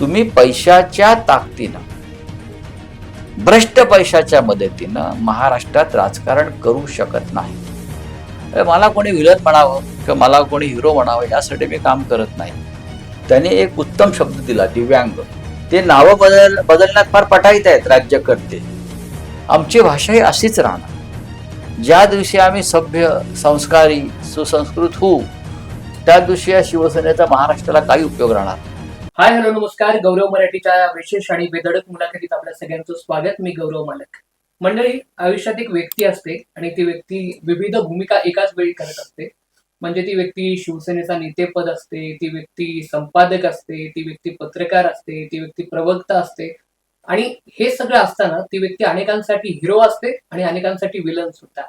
तुम्ही पैशाच्या ताकदीनं भ्रष्ट पैशाच्या मदतीनं महाराष्ट्रात राजकारण करू शकत नाही. मला कोणी विलत म्हणावं किंवा मला कोणी हिरो म्हणावं यासाठी मी काम करत नाही. त्याने एक उत्तम शब्द दिला दिव्यांग. ते नावं बदल बदलण्यात फार पटाईत आहेत राज्यकर्ते. आमची भाषाही अशीच राहणार. ज्या दिवशी आम्ही सभ्य संस्कारी सुसंस्कृत होऊ त्या दिवशी या शिवसेनेचा महाराष्ट्राला काही उपयोग राहणार नाही. हाय हॅलो नमस्कार. गौरव मराठीच्या विशेष आणि बेधडक मुलाखतीत आपल्या सगळ्यांचं स्वागत. मी गौरव मालक मंडळी आयुष्यात एक व्यक्ती असते आणि ती व्यक्ती विविध भूमिका एकाच वेळी करत असते. म्हणजे ती व्यक्ती शिवसेनेचा नेतेपद असते ती व्यक्ती संपादक असते ती व्यक्ती पत्रकार असते ती व्यक्ती प्रवक्ता असते. आणि हे सगळं असताना ती व्यक्ती अनेकांसाठी हिरो असते आणि अनेकांसाठी विलन सुद्धा.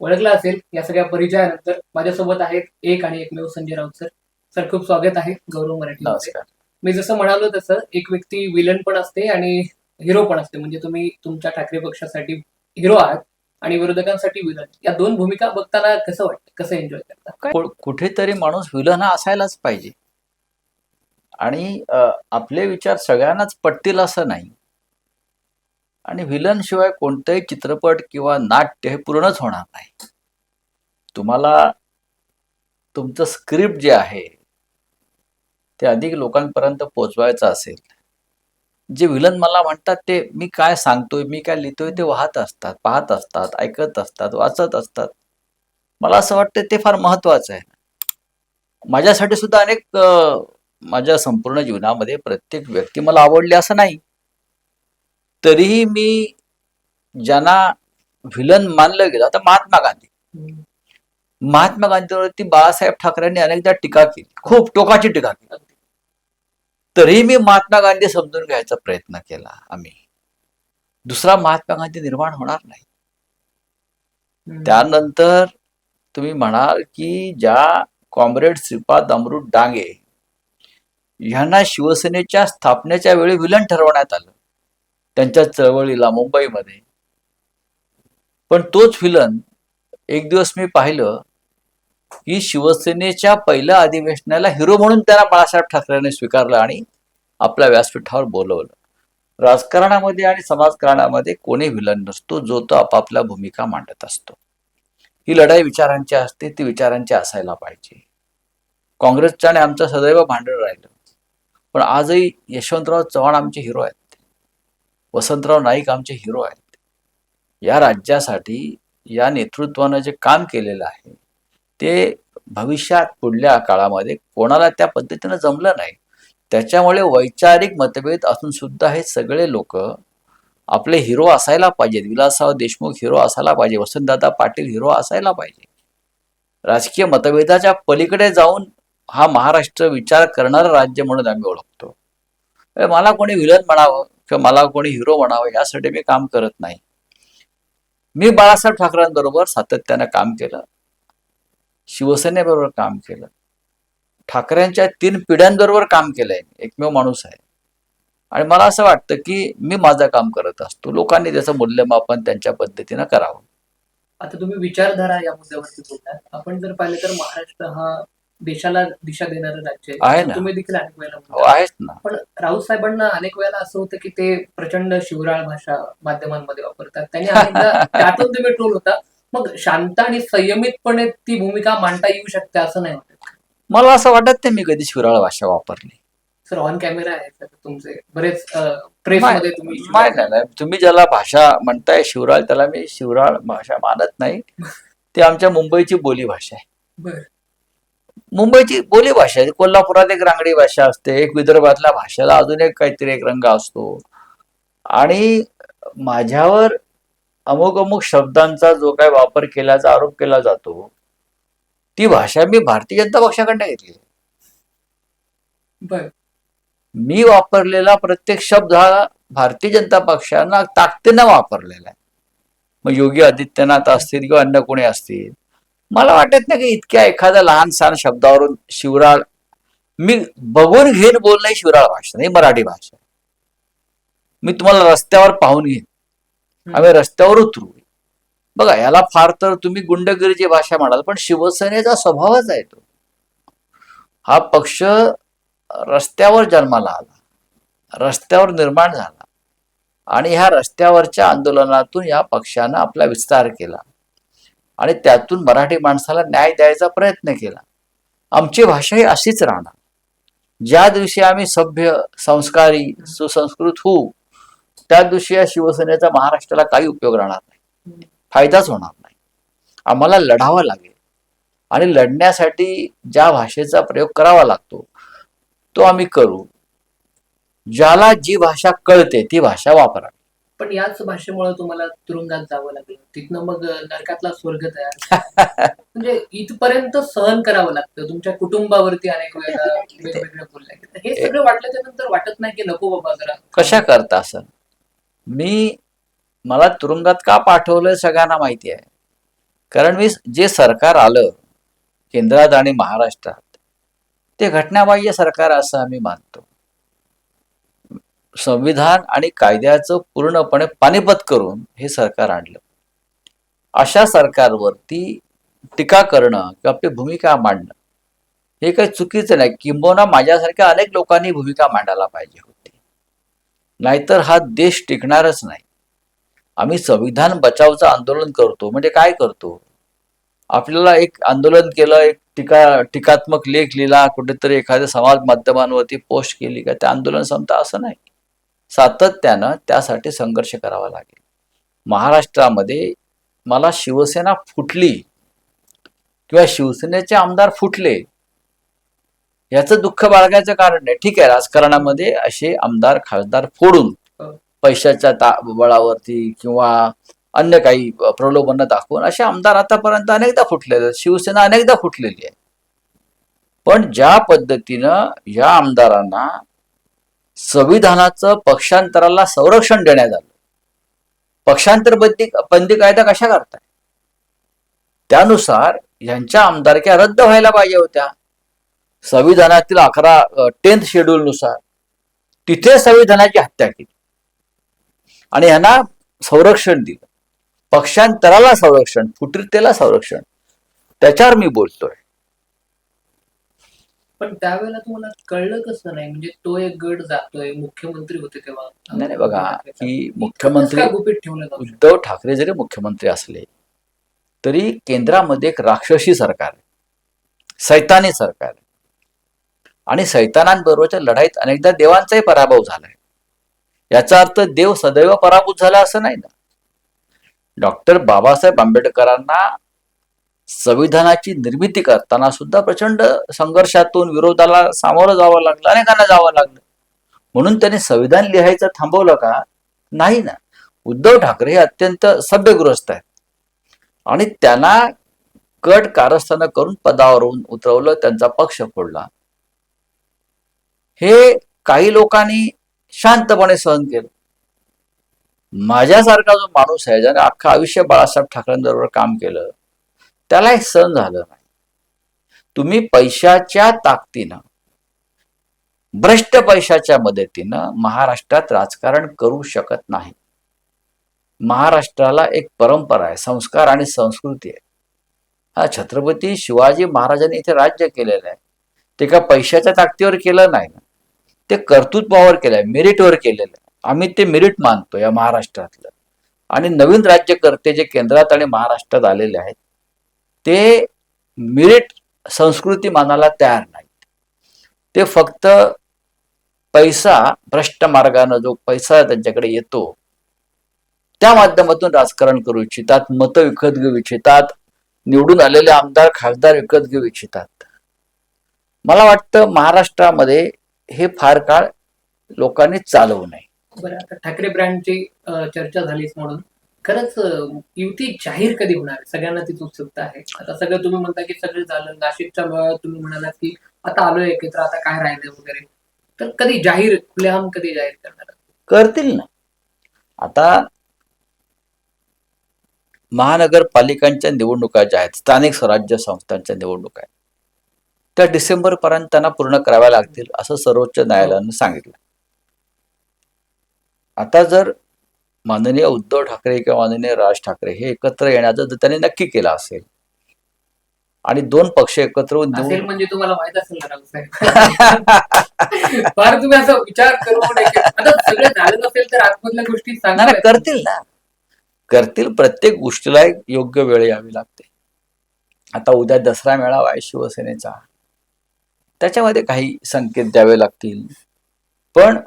ओळखला असेल या सगळ्या परिचयानंतर माझ्यासोबत आहेत एक आणि एकमेव संजय राऊत सर. सर खूप स्वागत आहे गौरव मराठी नमस्कार. मी जसं म्हणालो तसं एक व्यक्ती विलन पण असते आणि हिरो पण असते. म्हणजे तुम्ही तुमच्या ठाकरे पक्षासाठी हिरो आहात आणि विरोधकांसाठी विलन या दोन भूमिका बघताना कसं वाटतं? कसं एन्जॉय करता? कु- कुठेतरी माणूस विलन हा असायलाच पाहिजे. आणि अ, आपले विचार सगळ्यांनाच पटतील असं नाही. आणि विलन शिवाय कोणतंही चित्रपट किंवा नाट्य हे पूर्णच होणार नाही. तुम्हाला तुमचं स्क्रिप्ट जे आहे ते अधिक लोकांपर्यंत पोचवायचं असेल. जे विलन मला म्हणतात ते मी काय सांगतोय मी काय लिहितोय ते वाहत असतात पाहत असतात ऐकत असतात वाचत असतात. मला असं वाटतं ते फार महत्वाचं आहे. माझ्यासाठी सुद्धा अनेक माझ्या संपूर्ण जीवनामध्ये प्रत्येक व्यक्ती मला आवडली असं नाही. तरीही मी ज्यांना व्हिलन मानलं गेलं आता महात्मा गांधी. महात्मा गांधीवरती बाळासाहेब ठाकरेंनी अनेकदा टीका केली. खूप टोकाची टीका केली. तरीही मी महात्मा गांधी समजून घ्यायचा प्रयत्न केला आम्ही. दुसरा महात्मा गांधी निर्माण होणार नाही. त्यानंतर तुम्ही म्हणाल की ज्या कॉम्रेड श्रीपाद अमृत डांगे ह्यांना शिवसेनेच्या स्थापनेच्या वेळी विलन ठरवण्यात आलं. त्यांच्या चळवळीला मुंबईमध्ये. पण तोच विलन एक दिवस मी पाहिलं. की शिवसेनेच्या पहिल्या अधिवेशनाला हिरो म्हणून त्यांना बाळासाहेब ठाकरेंनी स्वीकारलं आणि आपल्या व्यासपीठावर बोलवलं. राजकारणामध्ये आणि समाजकारणामध्ये कोणी विलन नसतो जो तो आपापल्या भूमिका मांडत असतो. ही लढाई विचारांची असते ती विचारांची असायला पाहिजे. काँग्रेसचं आणि आमचं सदैव भांडण राहिलं. पण आजही यशवंतराव चव्हाण आमचे हिरो आहेत. वसंतराव नाईक आमचे हिरो आहेत. या राज्यासाठी या नेतृत्वानं जे काम केलेलं आहे ते भविष्यात पुढल्या काळामध्ये कोणाला त्या पद्धतीनं जमलं नाही. त्याच्यामुळे वैचारिक मतभेद असून सुद्धा हे सगळे लोक आपले हिरो असायला पाहिजेत. विलासराव देशमुख हिरो असायला पाहिजे. वसंतदादा पाटील हिरो असायला पाहिजे. राजकीय मतभेदाच्या पलीकडे जाऊन हा महाराष्ट्र विचार करणारं राज्य म्हणून आम्ही ओळखतो. मला कोणी विलन म्हणावं किंवा मला कोणी हिरो म्हणावं यासाठी मी काम करत नाही. मी बाळासाहेब ठाकरेंबरोबर सातत्यानं काम केलं. शिवसेनेबरोबर काम केलं. ठाकरेंच्या तीन पिढ्यांबरोबर काम केलंय मी. एकमेव माणूस आहे. आणि मला असं वाटतं की मी माझं काम करत असतो. लोकांनी त्याचं मूल्यमापन त्यांच्या पद्धतीनं करावं. आता तुम्ही विचारधारा या मुद्द्यावरती बोलतात आपण जर पाहिलं तर महाराष्ट्र हा देशाला दिशा देणारं राज्य आहे. ना. तुम्ही देखील अनेक वेळेला हो. आहेच ना. पण राऊत साहेबांना अनेक वेळेला असं होतं की ते प्रचंड शिवराळ भाषा माध्यमांमध्ये वापरतात. त्यांनी त्यातून तुम्ही ट्रोल होता. मग शांत आणि संयमितपणे ती भूमिका मांडता येऊ शकते असं नाही वाटत. मला असं वाटत नाही मी कधी शिवराळ भाषा वापरली. सर ऑन कॅमेरा आहे तुमचे बरेच तुम्ही नाही नाही नाही. तुम्ही ज्याला भाषा म्हणताय शिवराळ त्याला मी शिवराळ भाषा मानत नाही. ती आमच्या मुंबईची बोली भाषा आहे. मुंबईची बोली भाषा आहे. कोल्हापुरात एक रांगडी भाषा असते एक विदर्भातल्या भाषेला अजून एक काहीतरी एक रंग असतो. आणि माझ्यावर अमुक अमुक शब्दांचा जो काही वापर केल्याचा आरोप केला जातो ती भाषा मी भारतीय जनता पक्षाकडनं घेतली. बर. मी वापरलेला प्रत्येक शब्द हा भारतीय जनता पक्षानं ताकदीनं वापरलेला आहे. मग योगी आदित्यनाथ असतील किंवा अन्य कोणी असतील मला वाटत नाही की इतक्या एखाद्या लहान सहान शब्दावरून शिवराळ मी बघून घेईन बोलणं ही शिवराळ भाषा नाही मराठी भाषा. मी तुम्हाला रस्त्यावर पाहून घेईन. आम्ही रस्त्यावर उतरू. बघा याला फार तर तुम्ही गुंडगिरीची भाषा म्हणाल पण शिवसेनेचा स्वभावच आहे तो. हा पक्ष रस्त्यावर जन्माला आला रस्त्यावर निर्माण झाला आणि ह्या रस्त्यावरच्या आंदोलनातून या पक्षानं आपला विस्तार केला आणि त्यातून मराठी माणसाला न्याय द्यायचा प्रयत्न केला. आमची भाषा ही अशीच राहणार. ज्या दिवशी आम्ही सभ्य संस्कारी सुसंस्कृत होऊ त्या दिवशी या शिवसेनेचा महाराष्ट्राला काही उपयोग राहणार नाही. फायदाच होणार नाही. आम्हाला लढावं लागेल. आणि लढण्यासाठी ज्या भाषेचा प्रयोग करावा लागतो तो आम्ही करू. ज्याला जी भाषा कळते ती भाषा वापरा. पण याच भाषेमुळे तुम्हाला तुरुंगात जावं लागलं. तिथनं मग नरकातला स्वर्ग तयार म्हणजे इथपर्यंत सहन करावं लागतं. तुमच्या कुटुंबावरती अनेक वेळा वेगवेगळ्या बोलल्या. हे सगळं वाटल्याच्या नंतर वाटत नाही की नको बाबा जरा. कशा करता असं मी मला तुरुंगात का पाठवलंय सगळ्यांना माहिती आहे. कारण मी जे सरकार आलं केंद्रात आणि महाराष्ट्रात ते घटनाबाह्य सरकार असं आम्ही मानतो. संविधान आणि कायद्याचं पूर्णपणे पानिपत करून हे सरकार आणलं. अशा सरकारवरती टीका करणं किंवा आपली भूमिका मांडणं हे काही चुकीचं नाही. किंबहुना माझ्यासारख्या अनेक लोकांनी भूमिका मांडायला पाहिजे नाहीतर हा देश टिकणारच नाही. आम्ही संविधान बचावचं आंदोलन करतो. म्हणजे काय करतो? आपल्याला एक आंदोलन केलं एक टीका टीकात्मक लेख लिहिला कुठेतरी एखाद्या समाज माध्यमांवरती पोस्ट केली का ते आंदोलन संपतं असं नाही. सातत्यानं त्यासाठी संघर्ष करावा लागेल. महाराष्ट्रामध्ये मला शिवसेना फुटली किंवा शिवसेनेचे आमदार फुटले याचं दुःख बाळगायचं कारण नाही. ठीक आहे राजकारणामध्ये असे आमदार खासदार फोडून हो. पैशाच्या ता बळावरती किंवा अन्य काही प्रलोभन दाखवून असे आमदार आतापर्यंत अनेकदा फुटलेले आहेत. शिवसेना अनेकदा फुटलेली आहे. पण ज्या पद्धतीनं या आमदारांना संविधानाचं पक्षांतराला संरक्षण देण्यात आलं. पक्षांतर बंदी बंदी कायदा कशा करताय? त्यानुसार यांच्या आमदारक्या रद्द व्हायला पाहिजे होत्या. संविधानातील अकरा टेन्थ शेड्यूल नुसार तिथे संविधानाची हत्या केली. आणि यांना संरक्षण दिलं. पक्षांतराला संरक्षण फुटीरतेला संरक्षण. त्याच्यावर मी बोलतोय. पण त्यावेळेला तुम्हाला कळलं कसं नाही? म्हणजे तो एक गट जातोय मुख्यमंत्री होते तेव्हा. नाही नाही बघा की मुख्यमंत्री? उद्धव ठाकरे जरी मुख्यमंत्री असले तरी केंद्रामध्ये एक राक्षसी सरकार आहे. सैतानी सरकार आहे. आणि सैतानांबरोबरच्या लढाईत अनेकदा देवांचाही पराभव झालाय. याचा अर्थ देव सदैव पराभूत झाला असं नाही ना? डॉक्टर बाबासाहेब आंबेडकरांना संविधानाची निर्मिती करताना सुद्धा प्रचंड संघर्षातून विरोधाला सामोरं जावं लागलं अनेकांना जावं लागलं. म्हणून त्यांनी संविधान लिहायचं थांबवलं का? नाही ना. उद्धव ठाकरे हे अत्यंत सभ्यगृहस्थ आहेत. आणि त्यांना कट कारस्थानं करून पदावरून उतरवलं त्यांचा पक्ष फोडला. हे काही लोकांनी शांतपणे सहन केलं. माझ्यासारखा जो माणूस आहे ज्याने अख्खं आयुष्य बाळासाहेब ठाकरेंबरोबर काम केलं त्याला हे सहन झालं नाही. तुम्ही पैशाच्या ताकदीनं भ्रष्ट पैशाच्या मदतीनं महाराष्ट्रात राजकारण करू शकत नाही. महाराष्ट्राला एक परंपरा आहे संस्कार आणि संस्कृती आहे. हा छत्रपती शिवाजी महाराजांनी इथे राज्य केलेलं आहे. ते का पैशाच्या ताकदीवर केलं नाही ना? ते कर्तृत्वावर केलंय मेरिटवर केलेलं आहे. आम्ही ते मेरिट मानतो या महाराष्ट्रातलं. आणि नवीन राज्यकर्ते जे केंद्रात आणि महाराष्ट्रात आलेले आहेत ते मेरिट संस्कृती मानायला तयार नाहीत. ते फक्त पैसा भ्रष्ट मार्गानं जो पैसा त्यांच्याकडे येतो त्या माध्यमातून राजकारण करू इच्छितात मतं विकत घेऊ इच्छितात निवडून आलेले आमदार खासदार विकत घेऊ इच्छितात. मला वाटतं महाराष्ट्रामध्ये हे फार काळ लोकांनी चालवू नये. बरं आता ठाकरे ब्रँडची चर्चा झालीच म्हणून. खरंच युती जाहीर कधी होणार? सगळ्यांना तीच उत्सुकता आहे. आता सगळं तुम्ही म्हणता की सगळं झालं. नाशिकच्या तुम्ही म्हणालात की आता आलोय एकत्र आता काय राहिलं वगैरे. तर कधी जाहीर खुलेआम कधी जाहीर करणार? करतील ना. आता महानगरपालिकांच्या निवडणुका ज्या आहेत स्थानिक स्वराज्य संस्थांच्या निवडणुका आहेत त्या डिसेंबर पर्यंत त्यांना पूर्ण कराव्या लागतील असं सर्वोच्च न्यायालयानं सांगितलं. आता जर माननीय उद्धव ठाकरे किंवा माननीय राज ठाकरे हे एकत्र येण्याचं जर त्यांनी नक्की केलं असेल आणि दोन पक्ष एकत्र होऊन असेल निवडून म्हणजे तुम्हाला माहीत असेल फार तुम्ही असा विचार करू सगळं झालं नसेल तर आतमधल्या गोष्टी नाही सांगा नाही, करतील ना. करतील प्रत्येक गोष्टीला एक योग्य वेळ यावी लागते. आता उद्या दसरा मेळावा आहे शिवसेनेचा. त्याच्यामध्ये काही संकेत द्यावे लागतील. पण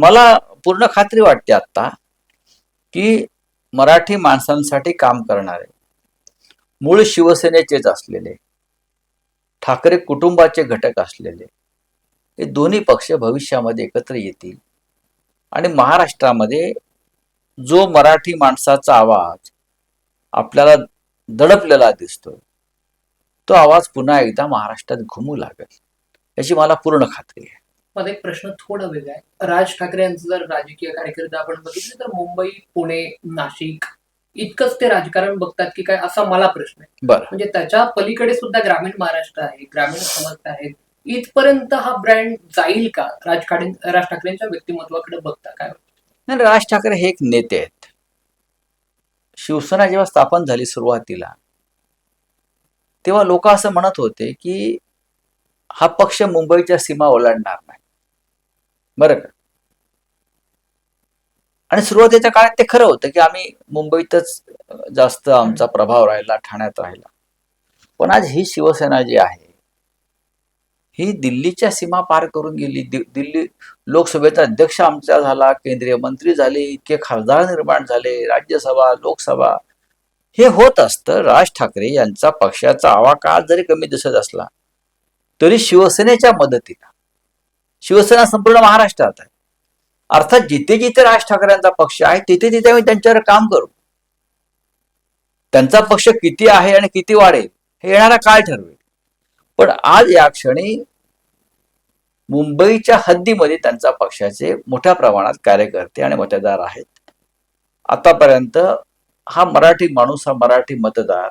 मला पूर्ण खात्री वाटते आत्ता की मराठी माणसांसाठी काम करणारे मूळ शिवसेनेचेच असलेले ठाकरे कुटुंबाचे घटक असलेले हे दोन्ही पक्ष भविष्यामध्ये एकत्र येतील. आणि महाराष्ट्रामध्ये जो मराठी माणसाचा आवाज आपल्याला दडपलेला दिसतो तो आवाज पुन्हा एकदा महाराष्ट्रात घुमू लागेल. याची मला पूर्ण खात्री आहे. माझा एक प्रश्न थोडा वेगळा आहे. राज ठाकरे यांचं जर राजकीय कार्यकर्ता आपण बघितलं तर मुंबई पुणे नाशिक इतकंच ते राजकारण बघतात की काय असा मला प्रश्न आहे. बरं. म्हणजे त्याच्या पलीकडे सुद्धा ग्रामीण महाराष्ट्र आहे ग्रामीण समाज आहेत. इथपर्यंत हा ब्रँड जाईल का? राज ठाकरे राज ठाकरेंच्या व्यक्तिमत्वाकडे बघता काय नाही राज ठाकरे हे एक नेते आहेत. शिवसेना जेव्हा स्थापन झाली सुरुवातीला तेव्हा लोक असं म्हणत होते की हा पक्ष मुंबईच्या सीमा ओलांडणार नाही. बरं का? आणि सुरुवातीच्या काळात ते खरं होतं की आम्ही मुंबईतच जास्त आमचा प्रभाव राहिला ठाण्यात राहिला. पण आज ही शिवसेना जी आहे ही दिल्लीच्या सीमा पार करून गेली. दि- दिल्ली लोकसभेचा अध्यक्ष आमचा झाला केंद्रीय मंत्री झाले इतके खासदार निर्माण झाले राज्यसभा लोकसभा. हे होत असतं राज ठाकरे यांचा पक्षाचा आवाका जरी कमी दिसत असला तरी शिवसेनेच्या मदतीनं. शिवसेना संपूर्ण महाराष्ट्रात आहे. अर्थात जिथे जिथे राज ठाकरेंचा पक्ष आहे तिथे तिथे आम्ही त्यांच्यावर काम करू. त्यांचा पक्ष किती आहे आणि किती वाढेल हे येणारा काळ ठरवेल. पण आज या क्षणी मुंबईच्या हद्दीमध्ये त्यांचा पक्षाचे मोठ्या प्रमाणात कार्यकर्ते आणि मतदार आहेत. आतापर्यंत हा मराठी माणूस हा मराठी मतदार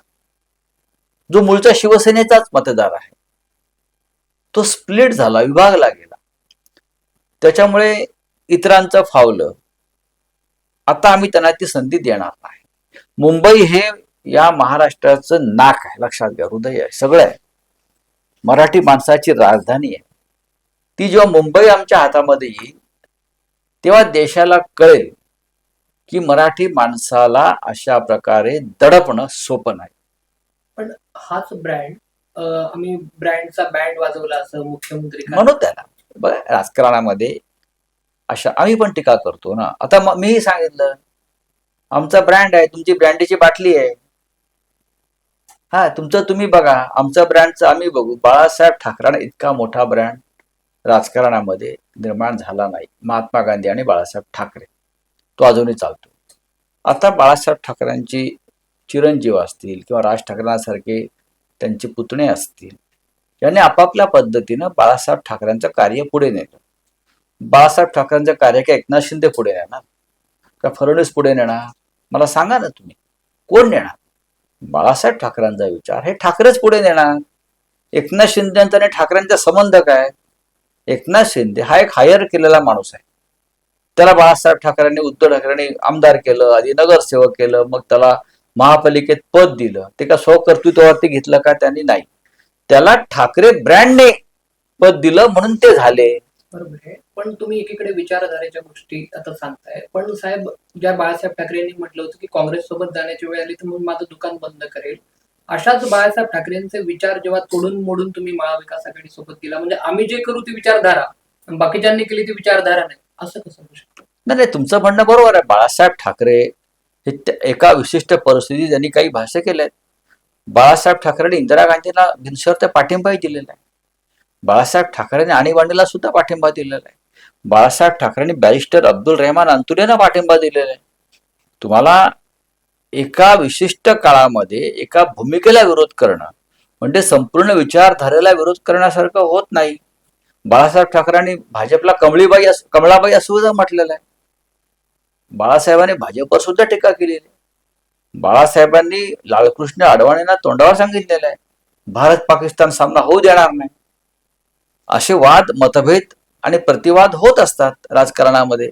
जो मूळचा शिवसेनेचाच मतदार आहे तो स्प्लिट झाला विभागला गेला. त्याच्यामुळे इतरांचं फावलं. आता आम्ही त्यांना ती संधी देणार नाही. मुंबई हे या महाराष्ट्राचं नाक आहे लक्षात घ्या हृदय आहे सगळं आहे. मराठी माणसाची राजधानी आहे. ती जेव्हा मुंबई आमच्या हातामध्ये येईल तेव्हा देशाला कळेल की मराठी माणसाला अशा प्रकारे दडपणं सोपं नाही. पण हाच ब्रँड आम्ही ब्रँडचा बँड वाजवला असं मुख्यमंत्री म्हणून त्याला. बघा राजकारणामध्ये अशा आम्ही पण टीका करतो ना. आता मी मीही सांगितलं आमचा ब्रँड आहे तुमची ब्रँडची बाटली आहे. हा तुमचं तुम्ही बघा आमचा ब्रँडचं आम्ही बघू. बाळासाहेब ठाकरे इतका मोठा ब्रँड राजकारणामध्ये निर्माण झाला नाही. महात्मा गांधी आणि बाळासाहेब ठाकरे. तो अजूनही चालतो. आता बाळासाहेब ठाकरेंची चिरंजीव असतील किंवा राज ठाकरेंसारखे त्यांचे पुतणे असतील. यांनी आपापल्या पद्धतीनं बाळासाहेब ठाकरेंचं कार्य पुढे नेलं. बाळासाहेब ठाकरेंचं कार्य काय एकनाथ शिंदे पुढे नेणार का फडणवीस पुढे नेणार? मला सांगा ना तुम्ही. कोण नेणार? बाळासाहेब ठाकरेंचा विचार हे ठाकरेच पुढे नेणार. एकनाथ शिंदेचा आणि ठाकरेंचा संबंध काय? एकनाथ शिंदे हा एक हायर केलेला माणूस आहे. त्याला बाळासाहेब ठाकरेंनी उद्धव ठाकरेंनी आमदार केलं आधी नगरसेवक केलं मग त्याला महापालिकेत पद दिलं. ते का स्वकर्तृत्वावरती घेतलं का त्यांनी नाही. त्याला ठाकरे ब्रँडने पद दिलं म्हणून ते झाले. बरोबर आहे. पण तुम्ही एकीकडे विचारधारेच्या गोष्टी आता सांगताय. पण साहेब ज्या बाळासाहेब ठाकरे यांनी म्हटलं होतं की काँग्रेस सोबत जाण्याची वेळ आली तर मग माझं दुकान बंद करेल. अशाच बाळासाहेब ठाकरेंचे विचार जेव्हा तोडून मोडून तुम्ही महाविकास आघाडी सोबत गेला म्हणजे आम्ही जे करू ती विचारधारा बाकीच्यांनी केली ती विचारधारा नाही. असं कसं होऊ शकतं? नाही नाही तुमचं म्हणणं बरोबर आहे. बाळासाहेब ठाकरे एका विशिष्ट परिस्थितीत त्यांनी काही भाष्य केले बाळासाहेब ठाकरेंनी इंदिरा गांधींना बिनशर्त पाठिंबाही दिलेला आहे. बाळासाहेब ठाकरेंनी आणीबाणीला सुद्धा पाठिंबा दिलेला आहे. बाळासाहेब ठाकरेंनी बॅरिस्टर अब्दुल रेहमान अंतुरेंना पाठिंबा दिलेला आहे. तुम्हाला एका विशिष्ट काळामध्ये एका भूमिकेला विरोध करणं म्हणजे संपूर्ण विचारधारेला विरोध करण्यासारखं होत नाही. बाळासाहेब ठाकरेंनी भाजपला कमळीबाई कमळाबाई असं म्हटलेलं आहे. बाळासाहेबांनी भाजपवर सुद्धा टीका केलेली. बाळासाहेबांनी लालकृष्ण अडवाणींना तोंडावर सांगितलेलं आहे. भारत पाकिस्तान सामना होऊ देणार नाही. असे वाद मतभेद आणि प्रतिवाद होत असतात राजकारणामध्ये.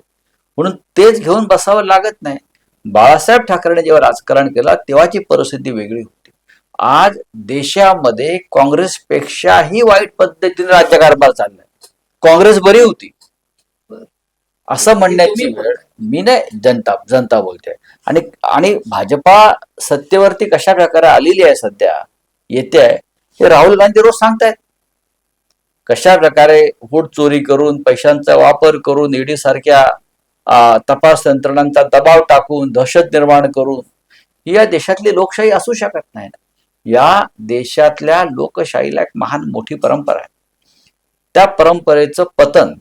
म्हणून तेच घेऊन बसावं लागत नाही. बाळासाहेब ठाकरेने जेव्हा राजकारण केलं तेव्हाची परिस्थिती वेगळी होती. आज देशामध्ये काँग्रेसपेक्षाही वाईट पद्धतीने राज्यकारभार चाललाय. काँग्रेस बरी होती. असं म्हणण्याची मी नाही जनता जनता बोलते. आणि आणि भाजपा सत्तेवरती कशा प्रकारे आलेली आहे सध्या येते आहे हे राहुल गांधी रोज सांगतायत. कशा प्रकारे वोट चोरी करून पैशांचा वापर करून ईडी सारख्या तपास यंत्रणांचा दबाव टाकून दहशत निर्माण करून या देशातली लोकशाही असू शकत नाही. या देशातल्या लोकशाहीला एक महान मोठी परंपरा आहे. त्या परंपरेचं पतन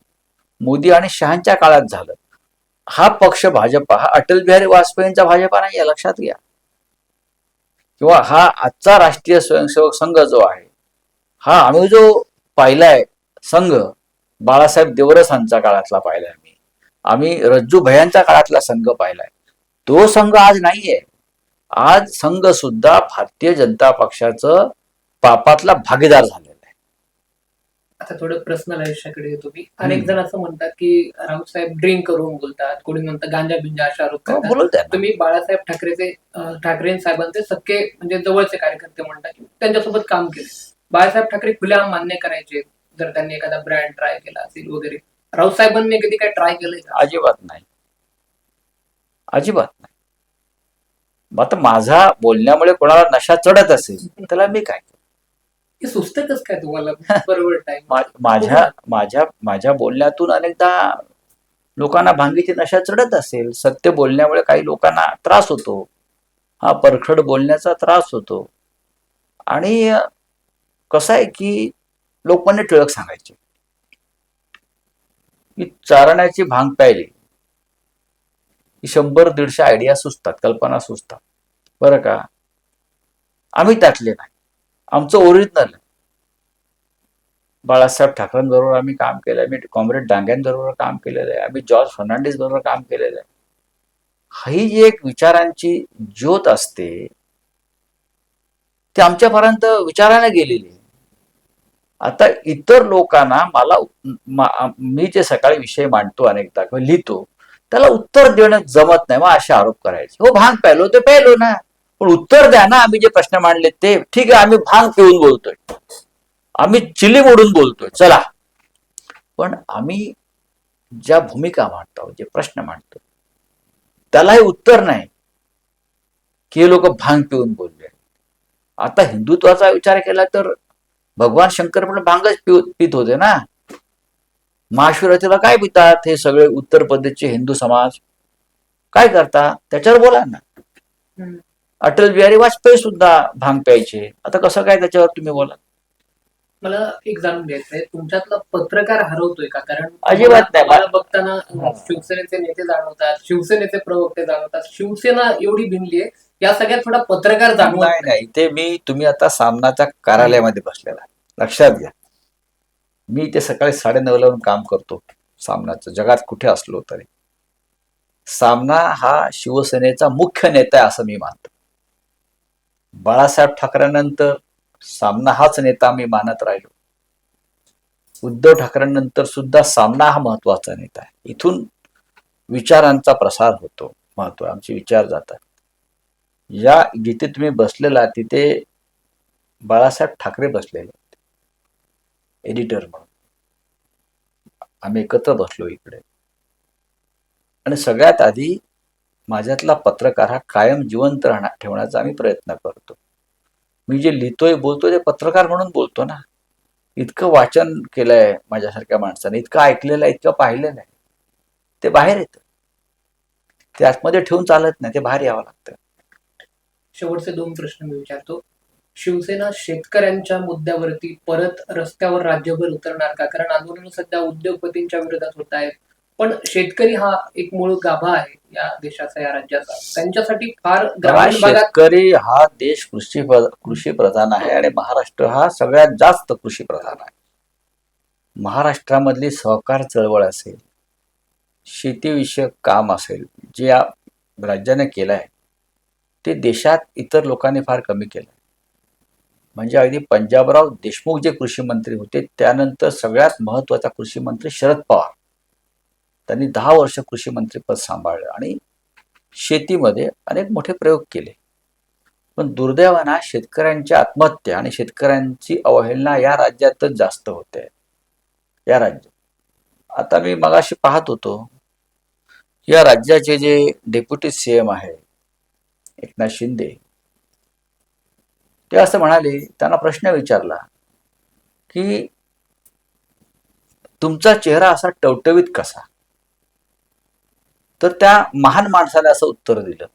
मोदी आणि शहांच्या काळात झालं. हा पक्ष भाजपा हा अटल बिहारी वाजपेयींचा भाजपा नाही आहे लक्षात घ्या. किंवा हा आजचा राष्ट्रीय स्वयंसेवक संघ जो आहे हा आम्ही जो पाहिलाय संघ बाळासाहेब देवरसांचा काळातला पाहिलाय मी आम्ही रज्जू भयांच्या काळातला संघ पाहिलाय. तो संघ आज नाहीये. आज संघ सुद्धा भारतीय जनता पक्षाचं पापातला भागीदार झाला आता थोडं पर्सनल आयुष्याकडे येतो मी. अनेक जण असं म्हणतात की राऊतसाहेब ड्रिंक करून बोलतात. कोणी म्हणतं गांजा बिंजा अशा आरोप हो, करतात. तुम्ही बाळासाहेब ठाकरेचे ठाकरे साहेबांचे सख्खे म्हणजे जवळचे कार्यकर्ते म्हणतात की त्यांच्यासोबत काम केले. बाळासाहेब ठाकरे खुल्या मान्य करायचे. जर त्यांनी एखादा ब्रँड ट्राय केला असेल वगैरे. राऊत साहेबांनी कधी काय ट्राय केलंय अजिबात नाही. अजिबात नाही. आता माझा बोलण्यामुळे कोणाला नशा चढत असेल त्याला मी काय? हे सुस्त कस काय तुम्हाला? बरोबर टाइम मा- माझ्या माझ्या माझ्या बोलण्यातून अनेकदा लोकांना भांगीची नशा चढत असेल. सत्य बोलण्यामुळे काही लोकांना त्रास होतो. हा परखड बोलण्याचा त्रास होतो. आणि अ, कसं आहे की लोकमान्य टिळक सांगायचे की चारण्याची भांग प्यायली की शंभर दीडशे आयडिया सुचतात कल्पना सुचतात. बरं का? आम्ही त्यातले नाही. आमचं ओरिजिनल बाळासाहेब ठाकरेंबरोबर आम्ही काम केलं मी कॉम्रेड डांग्यांबरोबर काम केलेलं आहे आम्ही जॉर्ज फर्नांडिस बरोबर काम केलेलं आहे. ही जी एक विचारांची ज्योत असते ती आमच्यापर्यंत विचाराने गेलेली आता इतर लोकांना मला मा- मी जे सकाळी विषय मांडतो अनेकदा किंवा लिहितो त्याला उत्तर देणं जमत नाही मग असे आरोप करायचे. हो भांग प्यालो ते प्यालो ना. पण उत्तर द्या ना आम्ही जे प्रश्न मांडले ते. ठीक आहे आम्ही भांग पिऊन बोलतोय. आम्ही चिली मोडून बोलतोय. चला. पण आम्ही ज्या भूमिका मांडतो जे प्रश्न मांडतो त्याला हे उत्तर नाही. की हे लोक भांग पिऊन बोलले आता हिंदुत्वाचा विचार केला तर भगवान शंकर पण भांगच पिऊ पित होते ना. महाशिवरात्रीला काय पितात? हे सगळे उत्तर प्रदेशचे हिंदू समाज. काय करता? त्याच्यावर बोला ना. अटल बिहारी वाजपेयी सुद्धा भांग प्यायचे. आता कसं काय त्याच्यावर तुम्ही बोला? मला एक जाणून घ्यायचंय. तुमच्यातला पत्रकार हरवतोय का? कारण अजिबात नाही. मला बघताना शिवसेनेचे नेते जाणवतात शिवसेनेचे प्रवक्ते जाणवतात. शिवसेना एवढी भिनली आहे या सगळ्यात थोडा पत्रकार जाणवत नाही नाही. ते मी तुम्ही आता सामनाच्या कार्यालयामध्ये बसलेला आहे. लक्षात घ्या. मी ते सकाळी साडेनऊ ला येऊन काम करतो सामनाचं. जगात कुठे असलो तरी. सामना हा शिवसेनेचा मुख्य नेता आहे असं मी मानतो. बाळासाहेब ठाकरेंनंतर सामना हाच नेता मी मानत राहिलो. उद्धव ठाकरेंनंतर सुद्धा सामना हा महत्त्वाचा नेता आहे. इथून विचारांचा प्रसार होतो महत्त्व आमचे विचार जातात. या जिथे तुम्ही बसलेला तिथे बाळासाहेब ठाकरे बसलेले होते. एडिटर म्हणून. आम्ही एकत्र बसलो इकडे. आणि सगळ्यात आधी माझ्यातला पत्रकार हा कायम जिवंत राहणार ठेवण्याचा आम्ही प्रयत्न करतो. मी जे लिहितोय बोलतोय ते पत्रकार म्हणून बोलतो ना. इतकं वाचन केलंय माझ्यासारख्या माणसाने इतकं ऐकलेलं आहे इतकं पाहिलेलं आहे. ते बाहेर येतं. ते आतमध्ये ठेवून चालत नाही ते बाहेर यावं लागतं. शेवटचे दोन प्रश्न मी विचारतो. शिवसेना शेतकऱ्यांच्या मुद्द्यावरती परत रस्त्यावर राज्यभर उतरणार का? कारण आंदोलन सध्या उद्योगपतींच्या विरोधात होत आहेत. पण शेतकरी हा एक मूळ गाभा आहे या देशाचा या राज्याचा. त्यांच्यासाठी फार ग्रामीण भागात शेतकरी हा देश कृषी कृषी प्रधान आहे आणि महाराष्ट्र हा सगळ्यात जास्त कृषी प्रधान आहे. महाराष्ट्रामधली सहकार चळवळ असेल शेतीविषयक काम असेल जे या राज्याने केलं आहे ते देशात इतर लोकांनी फार कमी केलं म्हणजे अगदी पंजाबराव देशमुख जे कृषी मंत्री होते त्यानंतर सगळ्यात महत्त्वाचा कृषी मंत्री शरद पवार. त्यांनी दहा वर्ष कृषी मंत्रीपद सांभाळलं आणि शेतीमध्ये अनेक मोठे प्रयोग केले. पण दुर्दैवाना शेतकऱ्यांची आत्महत्या आणि शेतकऱ्यांची अवहेलना या राज्यातच जास्त होते. या राज्यात आता मी मगाशी पाहत होतो या राज्याचे जे डेप्युटी सीएम आहे एकनाथ शिंदे ते असं म्हणाले त्यांना प्रश्न विचारला की तुमचा चेहरा असा टवटवीत कसा? तर त्या महान माणसाने असं उत्तर दिलं.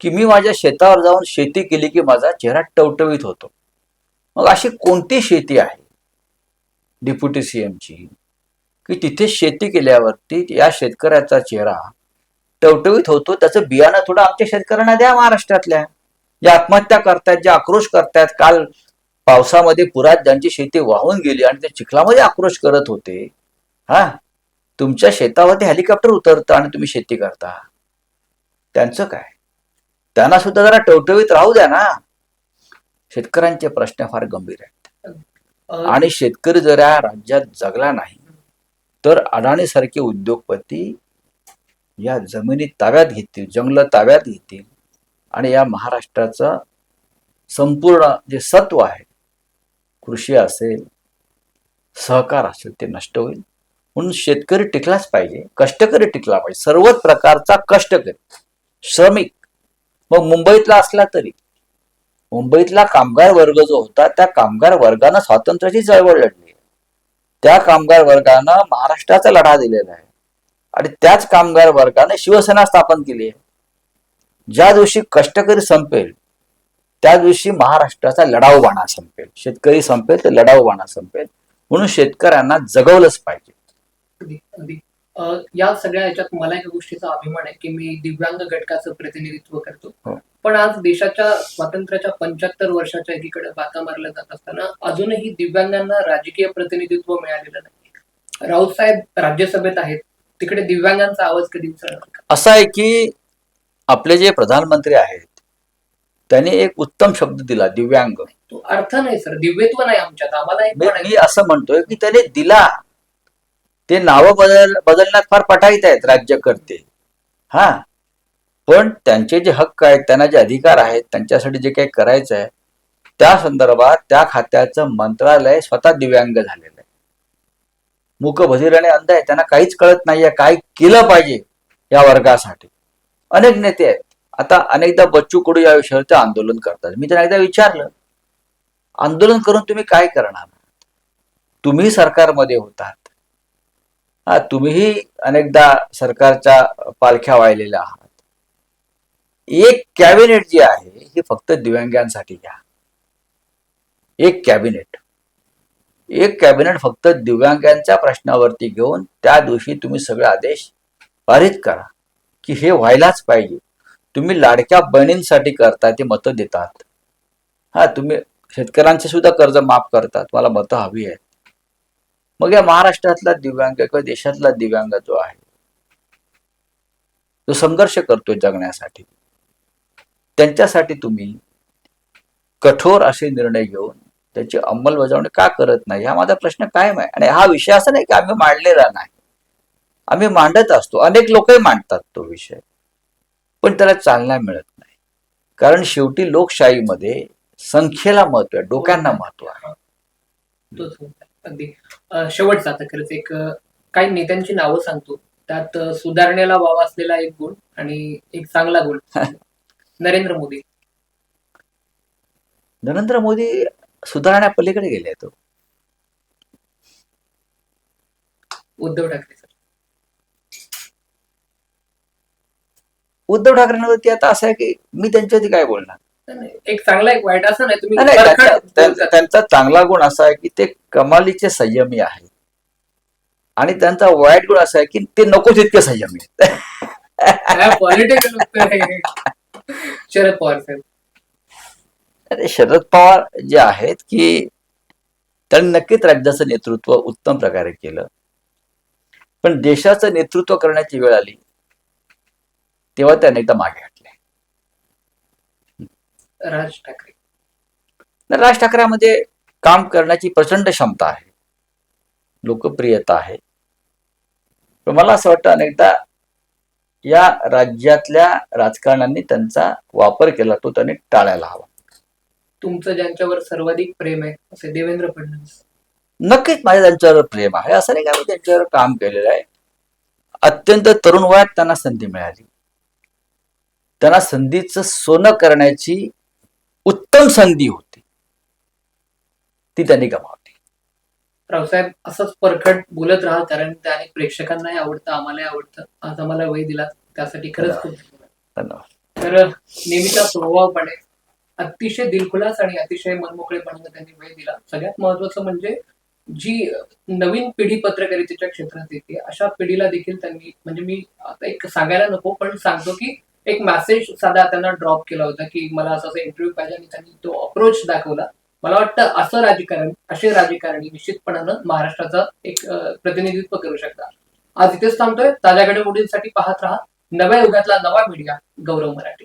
की मी माझ्या शेतावर जाऊन शेती केली की माझा चेहरा टवटवीत होतो. मग अशी कोणती शेती आहे? डेप्युटी सीएमची की तिथे शेती केल्यावरती या शेतकऱ्याचा चेहरा टवटवीत होतो. त्याचं बियाणं थोडं आमच्या शेतकऱ्यांना द्या महाराष्ट्रातल्या. जे आत्महत्या करतायत जे आक्रोश करतायत काल पावसामध्ये पुरात ज्यांची शेती वाहून गेली आणि ते चिखलामध्ये आक्रोश करत होते. हा? तुमच्या शेतावरती हेलिकॉप्टर उतरतं आणि तुम्ही शेती करता. त्यांचं काय? त्यांना सुद्धा जरा टवटवीत राहू द्या ना. शेतकऱ्यांचे प्रश्न फार गंभीर आहेत. आणि शेतकरी जर या राज्यात जगला नाही तर अडाणीसारखे उद्योगपती या जमिनी ताब्यात घेतील जंगलं ताब्यात घेतील आणि या महाराष्ट्राचं संपूर्ण जे सत्व आहे कृषी असेल सहकार असेल ते नष्ट होईल. म्हणून शेतकरी टिकलाच पाहिजे कष्टकरी टिकला पाहिजे. सर्वच प्रकारचा कष्टकरी श्रमिक. मग मुंबईतला असला तरी मुंबईतला कामगार वर्ग जो होता त्या कामगार वर्गानं स्वातंत्र्याची चळवळ लढली. त्या कामगार वर्गानं महाराष्ट्राचा लढा दिलेला आहे. आणि त्याच कामगार वर्गाने शिवसेना स्थापन केली आहे. ज्या दिवशी कष्टकरी संपेल त्या दिवशी महाराष्ट्राचा लढाऊ बाणा संपेल. शेतकरी संपेल तर लढाऊ बाणा संपेल. म्हणून शेतकऱ्यांना जगवलंच पाहिजे. अगदी या सगळ्या ह्याच्यात मला एका गोष्टीचा अभिमान आहे की मी दिव्यांग घटकाचं प्रतिनिधित्व करतो. हो. पण आज देशाच्या स्वातंत्र्याच्या पंच्याहत्तर वर्षाच्या एकीकडे बाता मारल्या जात असताना अजूनही दिव्यांगांना राजकीय प्रतिनिधित्व मिळालेलं नाही. राऊत साहेब राज्यसभेत आहेत. तिकडे दिव्यांगांचा आवाज कधी उचलणार? असं आहे की आपले जे प्रधानमंत्री आहेत त्यांनी एक उत्तम शब्द दिला दिव्यांग. तो अर्थ नाही सर. दिव्यत्व नाही आमच्यात आम्हाला. मी असं म्हणतोय की त्याने दिला. ते नावं बदल बदलण्यात फार पटाईत आहेत राज्यकर्ते. हा. पण त्यांचे जे हक्क आहेत त्यांना जे अधिकार आहेत त्यांच्यासाठी जे काही करायचं आहे त्या संदर्भात त्या खात्याचं मंत्रालय स्वतः दिव्यांग झालेलं आहे. मूक आणि अंध आहे त्यांना काहीच कळत नाहीये काय केलं पाहिजे या वर्गासाठी. अनेक नेते आहेत. आता अनेकदा बच्चू कडू या विषयावर ते आंदोलन करतात. मी त्यांना एकदा विचारलं आंदोलन करून तुम्ही काय करणार? तुम्ही सरकारमध्ये होतात. हा तुम्हीही अनेकदा सरकारच्या पालख्या वाहिलेल्या आहात. एक कॅबिनेट जी आहे ही फक्त दिव्यांगांसाठी घ्या. एक कॅबिनेट. एक कॅबिनेट फक्त दिव्यांगांच्या प्रश्नावरती घेऊन त्या दिवशी तुम्ही सगळे आदेश पारित करा की हे व्हायलाच पाहिजे. तुम्ही लाडक्या बहिणींसाठी करता ते मतं देतात. हा तुम्ही शेतकऱ्यांचे सुद्धा कर्ज माफ करतात मला मतं हवी आहेत. मग या महाराष्ट्रातला दिव्यांग किंवा देशातला दिव्यांग जो आहे तो संघर्ष करतोय जगण्यासाठी. त्यांच्यासाठी तुम्ही कठोर असे निर्णय घेऊन त्याची अंमलबजावणी का करत नाही? हा माझा प्रश्न कायम आहे. आणि हा विषय असा नाही की आम्ही मांडलेला नाही. आम्ही मांडत असतो. अनेक लोकही मांडतात तो विषय. पण त्याला चालना मिळत नाही. कारण शेवटी लोकशाहीमध्ये संख्येला महत्त्व आहे डोक्यांना महत्त्व आहे. शेवटचा आता खरंच. एक काही नेत्यांची नावं सांगतो. त्यात अ, सुधारण्याला वाव असलेला एक गुण आणि एक चांगला गुण. नरेंद्र मोदी. नरेंद्र मोदी सुधारण्या पलीकडे गेले तो उद्धव ठाकरे सर. उद्धव ठाकरेंवरती आता असं आहे की मी त्यांच्यावरती काय बोलणार? एक चांगला एक वाईट असं नाही तुम्ही नाही, नाही, परखड त्यांचा- चांगला गुण असा आहे की ते कमालीचे संयमी आहेत. आणि त्यांचा वाईट गुण असा आहे की ते नको तितके संयमी आहेत. काय पॉलिटिकल उत्तर आहे शरद पवार साहेब. अरे शरद पवार जे आहेत की त्यांनी नक्कीच राज्याचं नेतृत्व उत्तम प्रकारे केलं. पण देशाचं नेतृत्व करण्याची वेळ आली. तेव्हा त्यांनी एकदा मागे हटले. राज ठाकरे. राज ठाकरेमध्ये काम करण्याची प्रचंड क्षमता आहे. लोकप्रियता आहे. पण मला असं वाटतं अनेकदा या राज्यातल्या राजकारण्यांनी त्यांचा वापर केला तो त्यांनी टाळायला हवा. तुमचं ज्यांच्यावर सर्वाधिक प्रेम आहे असे देवेंद्र फडणवीस. नक्कीच माझ्या त्यांच्यावर प्रेम आहे. असं नाही का मी त्यांच्यावर काम केलेलं आहे. अत्यंत तरुण वयात त्यांना संधी मिळाली. त्यांना संधीचं सोनं करण्याची उत्तम संधी होती. ती त्यांनी गमावली. रावसाहेब असंच परखड बोलत राहा कारण ते अनेक प्रेक्षकांनाही आवडतं आम्हालाही आवडतं. आज आम्हाला वेळ दिला. त्यासाठी खरंच खूप धन्यवाद. धन्यवाद. तर नेहमीचा स्वभावपणे अतिशय दिलखुलास आणि अतिशय मनमोकळेपणाने त्यांनी वेळ दिला. सगळ्यात महत्वाचं म्हणजे जी नवीन पिढी पत्रकारितेच्या क्षेत्रात येते अशा पिढीला देखील त्यांनी म्हणजे मी आता एक सांगायला नको पण सांगतो की एक मेसेज साधा त्यांना ड्रॉप केला होता की मला असं असं इंटरव्ह्यू पाहिजे आणि त्यांनी तो अप्रोच दाखवला. मला वाटतं असं राजकारण असे राजकारणी निश्चितपणानं महाराष्ट्राचं एक प्रतिनिधित्व करू शकतात आज इथेच थांबतोय. ताज्या घडामोडींसाठी पाहत राहा. नव्या युगातला नवा मीडिया गौरव मराठी.